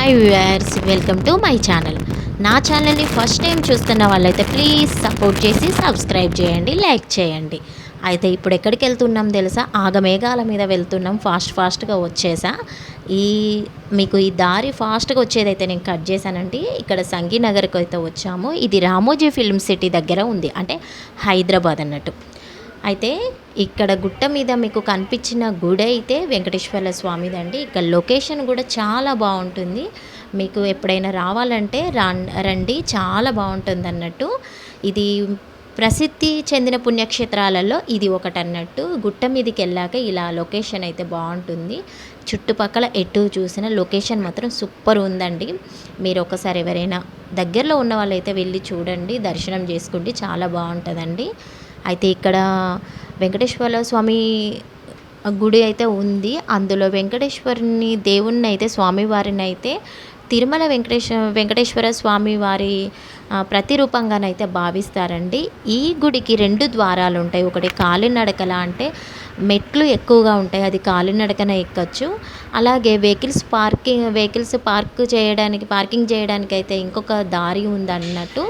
Hi viewers welcome to my channel నా ఛానల్ని first time చూస్తున్న వాళ్ళైతే ప్లీజ్ సపోర్ట్ చేసి సబ్స్క్రైబ్ చేయండి లైక్ చేయండి. అయితే ఇప్పుడు ఎక్కడికి వెళ్తున్నాం తెలుసా? ఆగమేఘాల మీద వెళ్తున్నాం. ఫాస్ట్ ఫాస్ట్గా వచ్చేసా. ఈ మీకు ఈ దారి ఫాస్ట్గా వచ్చేదైతే నేను కట్ చేశానండి. ఇక్కడ సంగీనగర్కి అయితే వచ్చాము. ఇది రామోజీ ఫిల్మ్ సిటీ దగ్గర ఉంది. అంటే హైదరాబాద్ అన్నట్టు. అయితే ఇక్కడ గుట్ట మీద మీకు కనిపించిన గుడి అయితే వెంకటేశ్వర స్వామిదండి. ఇక్కడ లొకేషన్ కూడా చాలా బాగుంటుంది. మీకు ఎప్పుడైనా రావాలంటే రండి చాలా బాగుంటుంది అన్నట్టు. ఇది ప్రసిద్ధి చెందిన పుణ్యక్షేత్రాలలో ఇది ఒకటి అన్నట్టు గుట్ట మీదకి వెళ్ళాక ఇలా లొకేషన్ అయితే బాగుంటుంది. చుట్టుపక్కల ఎటు చూసిన లొకేషన్ మాత్రం సూపర్ ఉందండి. మీరు ఒకసారి ఎవరైనా దగ్గరలో ఉన్న వాళ్ళైతే వెళ్ళి చూడండి దర్శనం చేసుకోండి చాలా బాగుంటుందండి. అయితే ఇక్కడ వెంకటేశ్వర స్వామి గుడి అయితే ఉంది. అందులో వెంకటేశ్వరుని దేవుణ్ణి అయితే స్వామివారిని అయితే తిరుమల వెంకటేశ్వ వెంకటేశ్వర స్వామి వారి ప్రతిరూపంగానైతే భావిస్తారండి. ఈ గుడికి రెండు ద్వారాలు ఉంటాయి. ఒకటి కాలినడకల అంటే మెట్లు ఎక్కువగా ఉంటాయి. అది కాలినడకన ఎక్కచ్చు. అలాగే వెహికల్స్ పార్కింగ్ వెహికల్స్ పార్క్ చేయడానికి పార్కింగ్ చేయడానికి అయితే ఇంకొక దారి ఉందన్నట్టు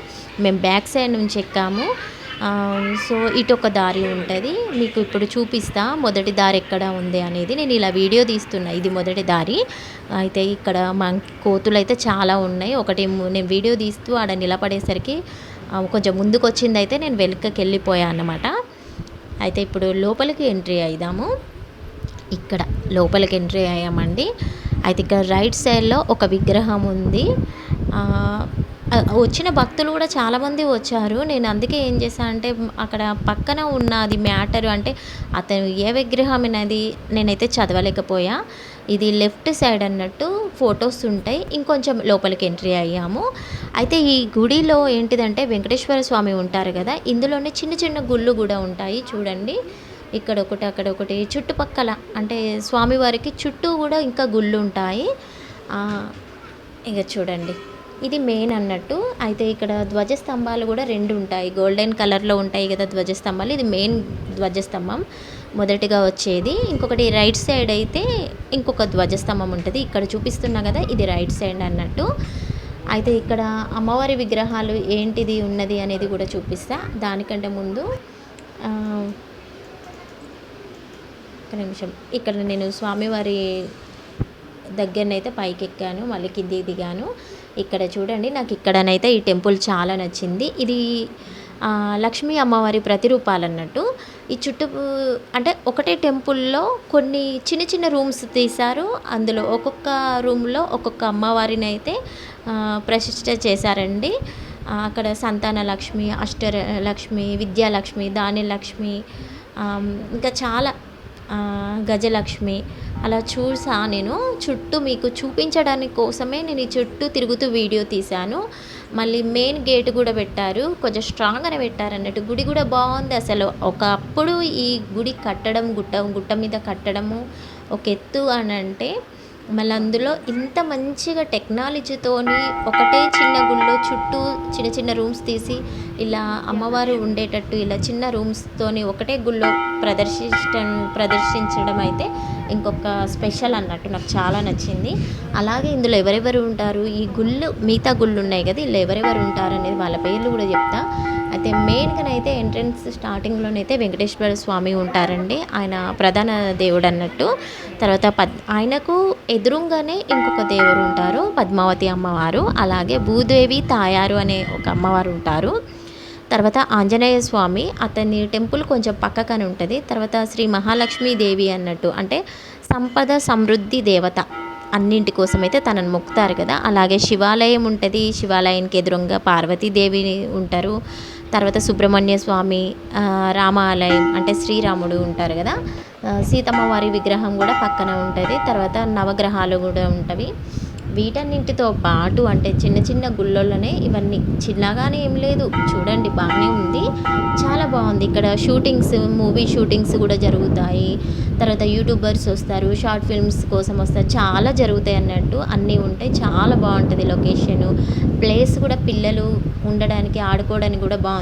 మేము బ్యాక్ సైడ్ నుంచి ఎక్కాము. సో ఇటు ఒక దారి ఉంటుంది. మీకు ఇప్పుడు చూపిస్తా. మొదటి దారి ఎక్కడ ఉంది అనేది నేను ఇలా వీడియో తీస్తున్నా. ఇది మొదటి దారి. అయితే ఇక్కడ మా కోతులు అయితే చాలా ఉన్నాయి. ఒకటి నేను వీడియో తీస్తూ ఆడ నిలబడేసరికి కొంచెం ముందుకు వచ్చింది అయితే నేను వెనుకకి వెళ్ళిపోయాను అన్నమాట. అయితే ఇప్పుడు లోపలికి ఎంట్రీ అయిదాము. ఇక్కడ లోపలికి ఎంట్రీ అయ్యామండి. అయితే ఇక్కడ రైట్ సైడ్లో ఒక విగ్రహం ఉంది. వచ్చిన భక్తులు కూడా చాలామంది వచ్చారు. నేను అందుకే ఏం చేశాను అంటే అక్కడ పక్కన ఉన్నది మ్యాటర్ అంటే అతను ఏ విగ్రహం అనేది నేనైతే చదవలేకపోయా. ఇది లెఫ్ట్ సైడ్ అన్నట్టు ఫొటోస్ ఉంటాయి. ఇంకొంచెం లోపలికి ఎంట్రీ అయ్యాము. అయితే ఈ గుడిలో ఏంటిదంటే వెంకటేశ్వర స్వామి ఉంటారు కదా ఇందులోనే చిన్న చిన్న గుళ్ళు కూడా ఉంటాయి. చూడండి. ఇక్కడ ఒకటి అక్కడ ఒకటి. చుట్టుపక్కల అంటే స్వామివారికి చుట్టూ కూడా ఇంకా గుళ్ళు ఉంటాయి. ఇక చూడండి. ఇది మెయిన్ అన్నట్టు. అయితే ఇక్కడ ధ్వజస్తంభాలు కూడా రెండు ఉంటాయి. గోల్డెన్ కలర్లో ఉంటాయి కదా ధ్వజస్తంభాలు. ఇది మెయిన్ ధ్వజస్తంభం. మొదటిగా వచ్చేది. ఇంకొకటి రైట్ సైడ్ అయితే ఇంకొక ధ్వజస్తంభం ఉంటుంది. ఇక్కడ చూపిస్తున్నా కదా ఇది రైట్ సైడ్ అన్నట్టు. అయితే ఇక్కడ అమ్మవారి విగ్రహాలు ఏంటిది ఉన్నది అనేది కూడా చూపిస్తా. దానికంటే ముందు ఒక నిమిషం. ఇక్కడ నేను స్వామివారి దగ్గరనైతే పైకి ఎక్కాను మళ్ళీ కింది దిగాను. ఇక్కడ చూడండి నాకు ఇక్కడనైతే ఈ టెంపుల్ చాలా నచ్చింది. ఇది లక్ష్మీ అమ్మవారి ప్రతిరూపాలు అన్నట్టు ఈ చుట్టూ అంటే ఒకటే టెంపుల్లో కొన్ని చిన్న చిన్న రూమ్స్ తీశారు. అందులో ఒక్కొక్క రూమ్లో ఒక్కొక్క అమ్మవారిని అయితే ప్రతిష్ట చేశారండి. అక్కడ సంతాన లక్ష్మి అష్టర లక్ష్మి విద్యాలక్ష్మి దాని లక్ష్మి ఇంకా చాలా గజలక్ష్మి. అలా చూసా నేను చుట్టూ మీకు చూపించడానికి కోసమే నేను ఈ చుట్టూ తిరుగుతూ వీడియో తీశాను. మళ్ళీ మెయిన్ గేట్ కూడా పెట్టారు కొంచెం స్ట్రాంగ్గానే పెట్టారు అన్నట్టు. గుడి కూడా బాగుంది అసలు. ఒకప్పుడు ఈ గుడి కట్టడం గుట్ట గుట్ట మీద కట్టడము ఒక ఎత్తు అని అంటే మళ్ళీ అందులో ఇంత మంచిగా టెక్నాలజీతోని ఒకటే చిన్న గుళ్ళో చుట్టూ చిన్న చిన్న రూమ్స్ తీసి ఇలా అమ్మవారు ఉండేటట్టు ఇలా చిన్న రూమ్స్తోని ఒకటే గుళ్ళో ప్రదర్శించడం ప్రదర్శించడం అయితే ఇంకొక స్పెషల్ అన్నట్టు నాకు చాలా నచ్చింది. అలాగే ఇందులో ఎవరెవరు ఉంటారు? ఈ గుళ్ళు మిగతా గుళ్ళు ఉన్నాయి కదా వీళ్ళు ఎవరెవరు ఉంటారు అనేది వాళ్ళ పేర్లు కూడా చెప్తా. అయితే మెయిన్గానైతే ఎంట్రన్స్ స్టార్టింగ్లోనైతే వెంకటేశ్వర స్వామి ఉంటారండి. ఆయన ప్రధాన దేవుడు అన్నట్టు. తర్వాత పద్ ఆయనకు ఎదురుగానే ఇంకొక దేవుడు ఉంటారు పద్మావతి అమ్మవారు. అలాగే భూదేవి తాయారు అనే ఒక అమ్మవారు ఉంటారు. తర్వాత ఆంజనేయ స్వామి అతని టెంపుల్ కొంచెం పక్కకని ఉంటుంది. తర్వాత శ్రీ మహాలక్ష్మీ దేవి అన్నట్టు అంటే సంపద సమృద్ధి దేవత అన్నింటి కోసం అయితే తనను మొక్కుతారు కదా. అలాగే శివాలయం ఉంటుంది. శివాలయానికి ఎదురుగా పార్వతీదేవి ఉంటారు. తర్వాత సుబ్రహ్మణ్య స్వామి రామాలయం అంటే శ్రీరాముడు ఉంటారు కదా. సీతమ్మ వారి విగ్రహం కూడా పక్కన ఉంటుంది. తర్వాత నవగ్రహాలు కూడా ఉంటవి. వీటన్నింటితో పాటు అంటే చిన్న చిన్న గుళ్ళల్లోనే ఇవన్నీ చిన్నగానే ఏం లేదు. చూడండి బాగానే ఉంది. చాలా బాగుంది. ఇక్కడ షూటింగ్స్ మూవీ షూటింగ్స్ కూడా జరుగుతాయి. తర్వాత యూట్యూబర్స్ వస్తారు షార్ట్ ఫిల్మ్స్ కోసం వస్తారు. చాలా జరుగుతాయి అన్నట్టు అన్నీ ఉంటాయి. చాలా బాగుంటుంది లొకేషను. ప్లేస్ కూడా పిల్లలు ఉండడానికి ఆడుకోవడానికి కూడా బాగుంది.